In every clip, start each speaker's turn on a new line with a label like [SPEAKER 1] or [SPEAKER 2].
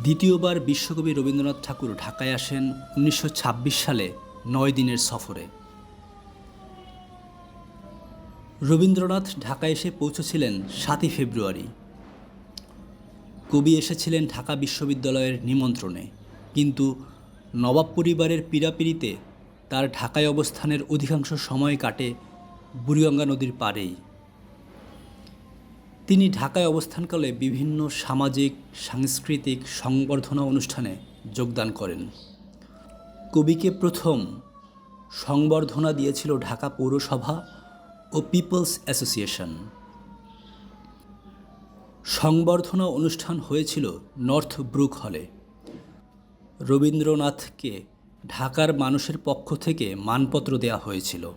[SPEAKER 1] দ্বিতীয়বার বিশ্বকবি রবীন্দ্রনাথ ঠাকুর ঢাকায় আসেন উনিশশো ছাব্বিশ সালে নয় দিনের সফরে। রবীন্দ্রনাথ ঢাকায় এসে পৌঁছেছিলেন সাতই ফেব্রুয়ারি। কবি এসেছিলেন ঢাকা বিশ্ববিদ্যালয়ের নিমন্ত্রণে, কিন্তু নবাব পরিবারের পীড়াপিড়িতে তার ঢাকায় অবস্থানের অধিকাংশ সময় কাটে বুড়িগঙ্গা নদীর পাড়েই। তিনি ঢাকায় অবস্থানকালে বিভিন্ন সামাজিক, সাংস্কৃতিক সংবর্ধনা অনুষ্ঠানে যোগদান করেন। কবিকে প্রথম সংবর্ধনা দিয়েছিল ঢাকা পৌরসভা ও পিপলস অ্যাসোসিয়েশন। সংবর্ধনা অনুষ্ঠান হয়েছিল নর্থ ব্রুক হলে। রবীন্দ্রনাথকে ঢাকার মানুষের পক্ষ থেকে মানপত্র দেওয়া হয়েছিল।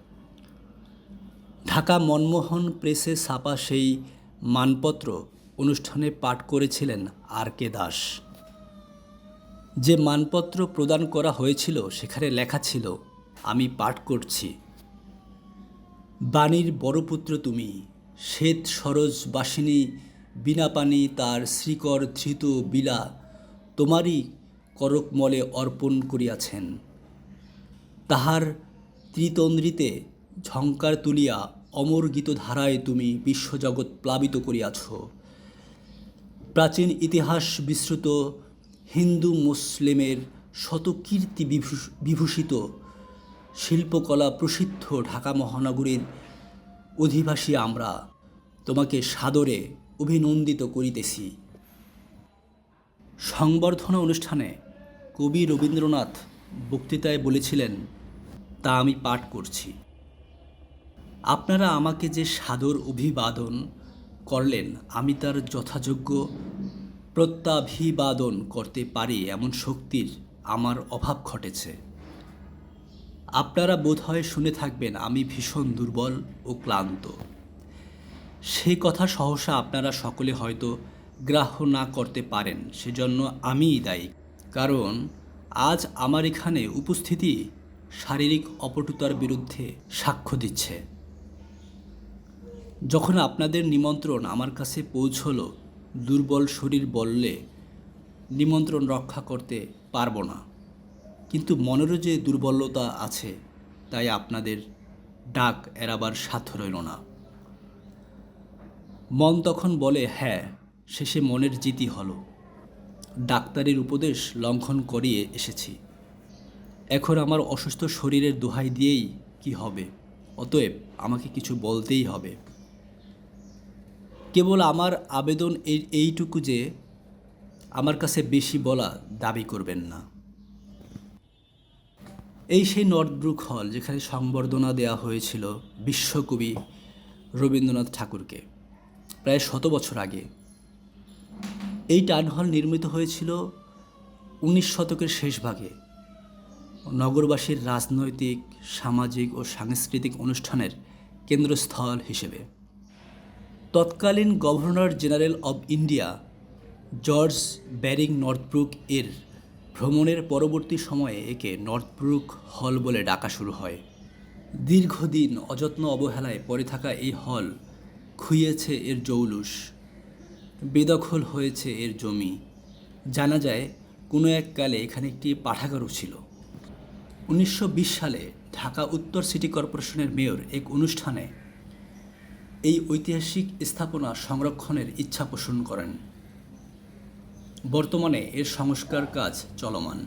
[SPEAKER 1] ঢাকা মনমোহন প্রেসে ছাপা সেই মানপত্র অনুষ্ঠানে পাঠ করেছিলেন আর কে দাস। যে মানপত্র প্রদান করা হয়েছিল সেখানে লেখা ছিল, আমি পাঠ করছি। বাণীর বড় পুত্র তুমি, শ্বেত সরোজ বাসিনী, বিনা পানি তার শ্রীকর ধৃত বিলা, তোমারই করকমলে অর্পণ করিয়াছেন। তাহার ত্রিতন্দ্রিতে ঝঙ্কার তুলিয়া অমর গীতধারায় তুমি বিশ্বজগৎ প্লাবিত করিয়াছ। প্রাচীন ইতিহাস বিশ্রুত হিন্দু মুসলিমের শতকীর্তি বিভূষ- বিভূষিত, শিল্পকলা প্রসিদ্ধ ঢাকা মহানগরীর অধিবাসী আমরা তোমাকে সাদরে অভিনন্দিত করিতেছি। সংবর্ধনা অনুষ্ঠানে কবি রবীন্দ্রনাথ বক্তৃতায় বলেছিলেন, তা আমি পাঠ করছি। আপনারা আমাকে যে সাদর অভিবাদন করলেন, আমি তার যথাযোগ্য প্রত্যাভিবাদন করতে পারি এমন শক্তির আমার অভাব ঘটেছে। আপনারা বোধহয় শুনে থাকবেন, আমি ভীষণ দুর্বল ও ক্লান্ত। সে কথা সহসা আপনারা সকলে হয়তো গ্রাহ্য না করতে পারেন, সেজন্য আমিই দায়ী। কারণ আজ আমার এখানে উপস্থিতি শারীরিক অপটুতার বিরুদ্ধে সাক্ষ্য দিচ্ছে। যখন আপনাদের নিমন্ত্রণ আমার কাছে পৌঁছল, দুর্বল শরীর বললে, নিমন্ত্রণ রক্ষা করতে পারব না। কিন্তু মনেরও যে দুর্বলতা আছে, তাই আপনাদের ডাক এড়াবার সাধ্য রইল না। মন তখন বলে হ্যাঁ শেষে মনের জিতি হলো। ডাক্তারের উপদেশ লঙ্ঘন করিয়ে এসেছি। এখন আমার অসুস্থ শরীরের দোহাই দিয়েই কি হবে? অতএব আমাকে কিছু বলতেই হবে। কেবল আমার আবেদন এই, এইটুকু যে আমার কাছে বেশি বলা দাবি করবেন না। এই সেই নর্থব্রুক হল যেখানে সংবর্ধনা দেওয়া হয়েছিল বিশ্বকবি রবীন্দ্রনাথ ঠাকুরকে প্রায় শত বছর আগে। এই টাউন হল নির্মিত হয়েছিল উনিশ শতকের শেষ ভাগে। নগরবাসীর রাজনৈতিক, সামাজিক ও সাংস্কৃতিক অনুষ্ঠানের কেন্দ্রস্থল হিসেবে। তৎকালীন governor general of India George Baring Northbrook এর ভ্রমণের পরবর্তী সময়ে একে নর্থব্রুক হল বলে ডাকা শুরু হয়। দীর্ঘদিন অযত্ন অবহেলায় পড়ে থাকা এই হল খুইয়েছে এর জৌলুস, বেদখল হয়েছে এর জমি। জানা যায়, কোনো এক কালে এখানে একটি পাঠাগারও ছিল। উনিশশো বিশ সালে ঢাকা উত্তর সিটি কর্পোরেশনের মেয়র এক অনুষ্ঠানে এই ঐতিহাসিক স্থাপনা সংরক্ষণের ইচ্ছা পোষণ করেন। বর্তমানে এর সংস্কার কাজ চলমান।